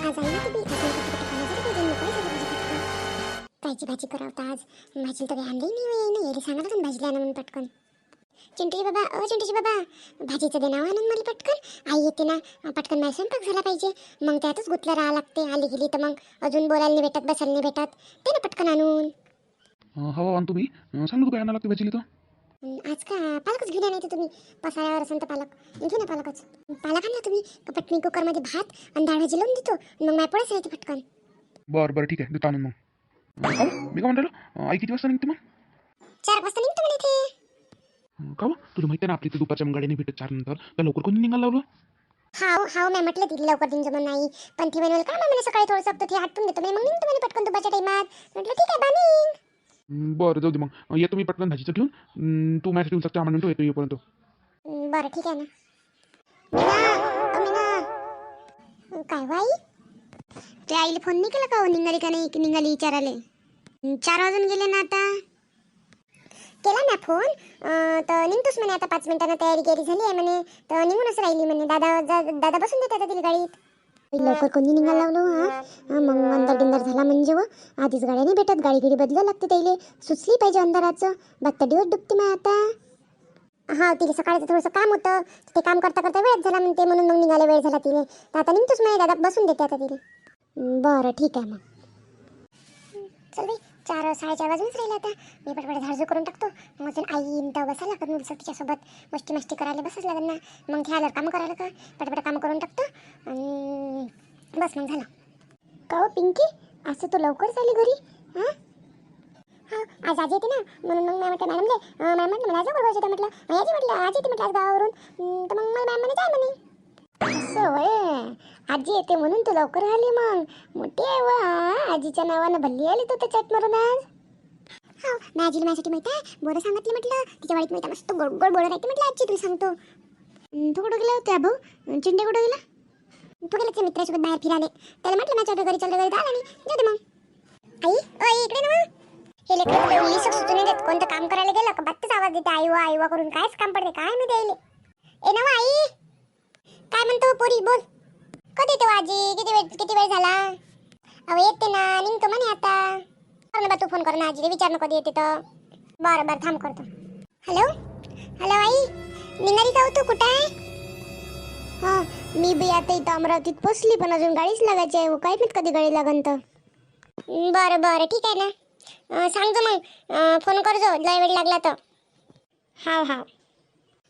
आज आई ना तुम्ही. अजून कुठे कुठे खाण्याचं पाहिजे मोकळी झाली भाजी पटकन कायची भाजी करावता आज भाजीला तर काही आणली नाही वेळ नाही यायला सांगा लागून भाजीला आणून पटकन चिंटूजी बाबा अ चिंटूजी बाबा भाजीचं देणं आणून मला पटकन आई येते ना पटकन माझा स्वयंपाक झाला पाहिजे मग त्यातच गुतलं राहा लागते आली गेली तर मग अजून बोलायला नाही भेटत बसायला नाही भेटत ते ना पटकन आणून अं, हो आणतो मी सांगतो काय आणावं लागते भाजीला तर. आज का पालकच घेऊन तर तुम्ही पसाळ्यावर असेल तर पालक. घेऊ ना पालकच. पालक आणला तुम्ही पटकन कुकरमध्ये भात आणि डाळ भाजी लावून देतो मग माझ्या पोळ्याच राहते पटकन. बरं बरं ठीक आहे. देतो आणून मग. अं, का हो? मी काय म्हणतो आई किती वाजता निघते मग? चार वाजता निघतो म्हणे इथे. का हो? तुला माहिती आहे ना आपली इथे दुपारच्या मग गाडी नाही भेटत चार नंतर. तर लवकर कोणी निघायला लावलं? हाव हाव मी म्हटलं तिला लवकर दिन जमून नाही पण ती म्हणाल का म्हणे सकाळी थोडं सकतो ते आटून देतो. म्हणे मग निघतो म्हणे पटकन दुपारच्या टाइमात म्हटलं ठीक आहे बा निघ. बरं जाऊ दे मग. येतो मी पटकन भाजीचं घेऊन अं, तू माझ्यासाठी उचकते आम्हाला येतो येईपर्यंत. बरं ठीक आहे ना. मीना, काय हो बाई ते आईला फोन नाही केला का हो? निघाली का नाही? की निघाली विचाराले चार वाजून गेले ना आता. केला ना फोन अं, तर निघतोच म्हणे आता पाच मिनिटांना. तयारी केली झाली आहे म्हणे. तर निघूनच राहिली म्हणे. दादा जा- दादा बसून देतात आता तिला गाडीत. लवकर कोणी निघायला लावलो हो, हा मग अंदर बिंदर झाला म्हणजे व आधीच गाड्या नाही भेटत गाडी गिडी बदलावं लागते त्याला सुचली पाहिजे अंधाराचं. बघता दिवस डुबते मग आता. हा तिला सकाळचं थोडंसं काम होतं. ते काम करता करता वेळ झाला म्हणते म्हणून मग निघायला वेळ झाला तिने तर आता निघतोच माझ्या दादा बसून देते आता तिने बरं ठीक आहे मग. चल चार साडेचार वाजूनच राहिले आता. मी पटपट झाडझू करून टाकतो. अजून आई येईन तर बसायला लागत मुलचं तिच्यासोबत. मस्ती मस्ती करायला बसच लागत ना. मग घ्यायला कामं करायला का? पटपट कामं करून टाकतो. आणि बस मग झालं. का हो पिंकी? असं तू लवकर झाली घरी? हां? हां आज आजी येते ना. म्हणून मग मॅम म्हटलं मॅडमले मॅम म्हटलं मला आज लवकर होतं म्हटलं आजी म्हटलं आज येते म्हटलं आज गावावरून. तर मग मला मॅम म्हणे जाय म्हणे. असं वय आजी येते म्हणून तू लवकर आली मग. मोठी आहे व आजीच्या नावानं भल्ली आली तू तर चट मारून आज. हो, हा मी आजीला माझ्यासाठी माहिती आहे बोरं सांगितली म्हटलं तिच्या वाडीत माहिती मस्त गोड गोड बोरं राहते म्हटलं आजची तुला सांगतो. तू कुठं गेला होत्या भाऊ? चिंडे कुठं गेला? तू गेला त्या मित्रासोबत बाहेर फिराले त्याला म्हटलं माझ्या घरी चल घरी आला नाही जाऊ दे मग. आई ओ आई इकडे ना हे लेकरं सुचून कोणतं काम करायला गेलं का? बत्तच आवाज देते. आई वा आई वा करून कायच काम पडते? काय मी द्यायले? ए ना आई. काय म्हणतो पोरी बोल. कधी येते हो आजी? किती वेळ किती वेळ झाला? अहो येते ना. निघतो म्हणे आता. कर ना बा तू फोन कर ना आजीला विचार नको कधी येते तर. बरं बरं थांब करतो. हॅलो? हॅलो आई? निघाली का हो तू कुठं आहे? हां मी बी आता इथं अमरावतीत पोचली पण अजून गाडीच लागायची आहे. काय माहीत कधी गाडी लागन तर. बरं बरं ठीक आहे ना. अं, सांगतो मग. अं, फोन करजो लय वेळ लागला तर. हाव हाव.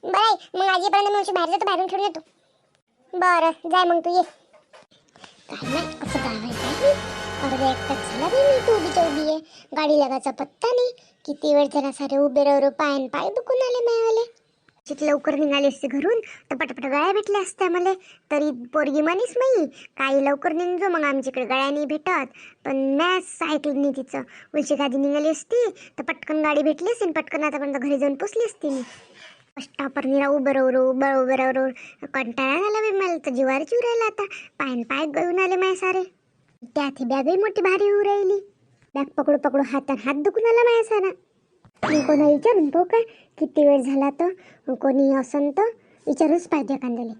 बरं आहे मग आजीपर्यंत मी अशी बाहेर जातो बाहेरून ठेवून येतो. बरं जाय मग तू ये. काय नाही असं काय माहिती. अर्धा एक तास झाला बाई मी तू उभीच्या उभी आहे गाडी लागायचा पत्ता नाही. किती वेळ झाला सारे उभे राहू पाय पाय दुखून आले मायावाले. जिथे लवकर निघाले असते घरून तर पटापट गळ्या भेटल्या असत्या मला तरी पोरगी म्हणीस मी काही लवकर निघजो मग आमच्याकडे गळ्या नाही भेटत. पण मॅच ऐकलं नाही तिचं. उलची गादी निघाली असती तर पटकन गाडी भेटली असती पटकन आतापर्यंत घरी जाऊन पोचली असती मी. स्टॉपर निरा उभं राहू उभं उभं राहू कंटाळा आला बाई मला तर जिवार चिव राहिला आता. पायन पाय गळून आले माय सारे. त्यात ही बॅगही मोठी भारी होऊ राहिली. बॅग पकडू पकडू हातात हात दुखून आला माया सारा. मी कोणा विचारून पाहू काय किती वेळ झाला तर कोणी असन तर विचारूच पाहिजे एखाद्याला.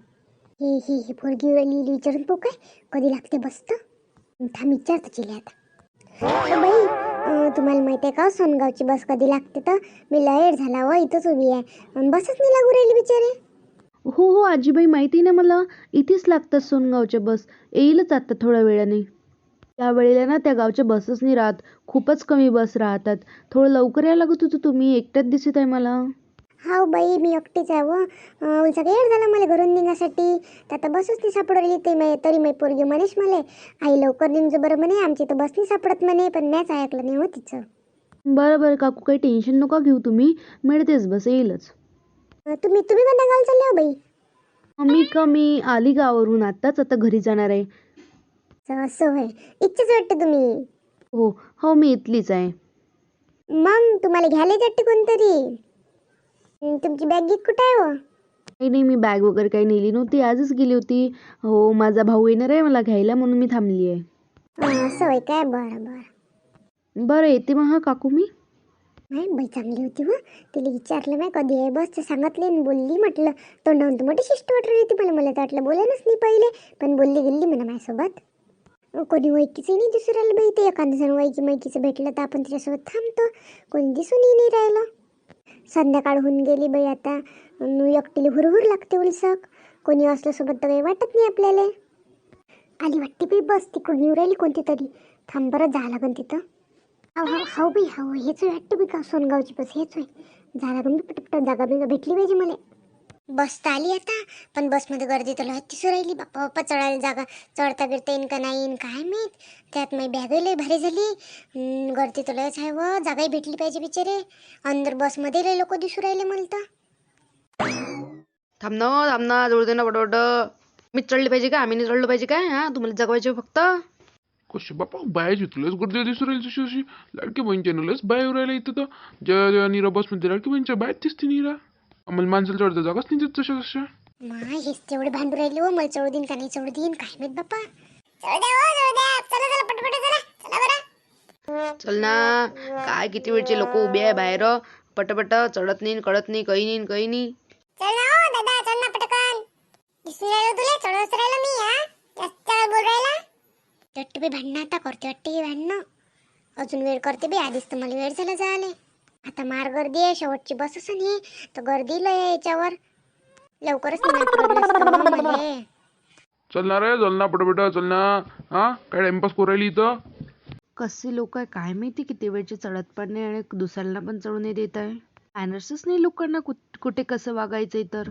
ही ही ही पोरगी राहिली विचारून पाहू काय? कधी लागते बसतं थांब विचारतो चिले आता. बाई तुम्हाला माहिती आहे का? सोनगावची बस कधी लागते तर? मी लेट झाला व इथंच उभी आहे. बसच नाही लागू राहिली बिचारे. हो हो आजीबाई माहिती ना मला? इथेच लागतात सोनगावच्या बस. येईलच आता थोड्या वेळाने. त्या वेळेला ना त्या गावच्या बसच नाही राहत खूपच कमी बस राहतात. थोडं लवकर यायला लागत होतं तुम्ही एकट्याच दिसत आहे मला. हाव बाई मी एकटीच आहे व. अं, वेळ झाला मला घरून निघासाठी? तर आता बसच नाही सापडली ते मै तरी मै पोरगी म्हणेश मला. आई लवकर निघजो बरं म्हणे आमची तर बस नाही सापडत म्हणे पण मॅच ऐकलं नाही हो तिचं. बरं बरं काकू काही टेन्शन नका घेऊ तुम्ही. मिळतेच बस येईलच. अं, तुम्ही तुम्ही कोणत्या गावाला चालले हो बाई? मी का मी आली गावावरून आत्ताच आता घरी जाणार आहे. असं- असं होय. इच्छाच वाटतं तुम्ही? हो हो मी इथलीच आहे. मग तुम्हाला घ्यायला वाटते कोणतरी? अं, तुमची बॅग गिक कुठं आहे हो? काही नाही मी बॅग वगैरे काही नेली नव्हती. आजच गेली होती. हो माझा भाऊ येणार आहे मला घ्यायला म्हणून मी थांबली आहे. अं, असं होय काय? बरं बरं. बरं येते मग हा काकू मी. नाही बाई चांगली होती हो. तिला विचारलं नाही कधी आहे बस ते सांगितले आणि बोलली म्हटलं. तोंडावून तर मोठी शिस्त वाटली होती मला मला तर वाटलं बोलायलाच नाही पहिले. पण बोलली गेली म्हणा माझ्यासोबत. कोणी वैकीचं नाही दिसून राहिलं बाई ते एखादं जण वैकी मैकीचं भेटलं तर आपण त्याच्यासोबत थांबतो. कोणी दिसूनही नाही राहिलं. संध्याकाळ होऊन गेली बाई आता. एकटीला हुरहुर लागते उलसक. कोणी असल्यासोबत तर काही वाटत नाही आपल्याला. आली वाटते बाई बस तिकडून येऊ राहिली कोणती तरी थांब बरं जा लागन तिथं. हाव हाव बाई हाव हेच होय वाटतं बाई का सोनगावची बस हेच होय. जा लागन बी पटपट जागा बिगा भेटली पाहिजे मला. बस तर आली आता. पण बसमध्ये गर्दी तर लहती सु राहिली. बाप्पा बाप्पा चढायला जागा चढता बिरता येईन का नाही येईन काय माहीत. त्यात माझी बॅगही लय भारी झाली. गर्दी तर लयच आहे व. जागाही भेटली पाहिजे बिचारे. अंदर बसमध्ये लय लोक दिसू राहिले मला तर. थांब ना थांब ना जोड दे ना मी चढले पाहिजे का? आम्ही नाही चढलो पाहिजे काय? हा तुम्हाला जगवायचे फक्त. कशी बापा बायाची तुलाच गर्दी दिसू राहील तशी अशी लाडकी बहिणीच्या लस बाय येऊ राहिल्या इथं तर. जेव्हा जेव्हा नीरा बसमध्ये लाडकी बहिणीच्या बायत दिसते नीरा. आम्हाला माणसाला चढता जागाच नाही देत तशा तशा माय हेच तेवढे भांडू राहिले हो मला चढू देईन का नाही चढू देईन? काय माहीत बाप्पा? चढू द्या हो चढू द्या. चला चला पटपट चला. चला बरं. चल ना काय किती वेळचे लोक उभे आहे बाहेर? पटपट चढत नाही कळत नाही काही नाही काही नाही. चल ना हो दादा चल ना पटकन. दिसून राहिलो तुला चढवत राहिलो मी हा? जास्त बोल राहिला? बी भांडणं आता करते वाटते की भांडणं. अजून वेळ करते बी आधीच तर मला वेळ झाला जाले आता मार गर्दी आहे शेवटची बस असेल ही. तर गर्दी लय आहे याच्यावर. लवकरच हो मले. चलणार आहे चल ना पटापट चल ना हा? काय टाइमपास करू राहिली इथं? कसे लोक आहे काय माहिती किती वेळचे चढत पण नाही आणि दुसऱ्यांना पण चढू नाही देत आहे. मॅनर्सच नाही लोकांना कुठ कुठे कसं वागायचंय तर?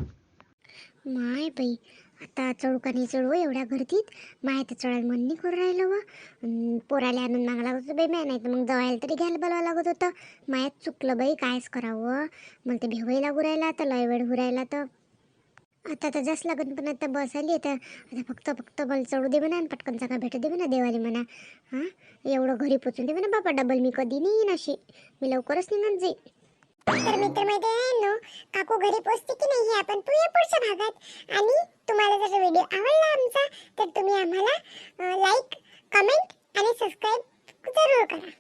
माय बाई आता चढू का नाही चढू एवढ्या गर्दीत. माय तर चढायला मन नाही करून राहिलं व. अन पोराला आणून मागा लागत होतं बाई माय नाही तर मग जवायला तरी घ्यायला बोलावं लागत होतं. मायात चुकलं बाई कायच करावं. मला ते भेवाई लागू राहिला तर लय वेळ हुरायला तर. आता तर जास्त लागत पण आता बस आली आता. आता फक्त फक्त मला चढू दे म्हणा आणि पटकन जागा भेटू दे म्हणा देवाली म्हणा. हां? एवढं घरी पोचून दे म्हणा बाबा डबल मी कधी नाही येईन अशी. मी लवकरच निघत जाईल तर मित्र मैत्रिणींनो काकू घरी पोचते की नाही हे आपण तू या पुढच्या भागात. आणि तुम्हाला जर व्हिडिओ आवडला आमचा तर तुम्ही आम्हाला लाईक कमेंट आणि सबस्क्राईब जरूर करा.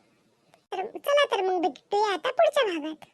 तर चला तर मग भेटूया आता पुढच्या भागात.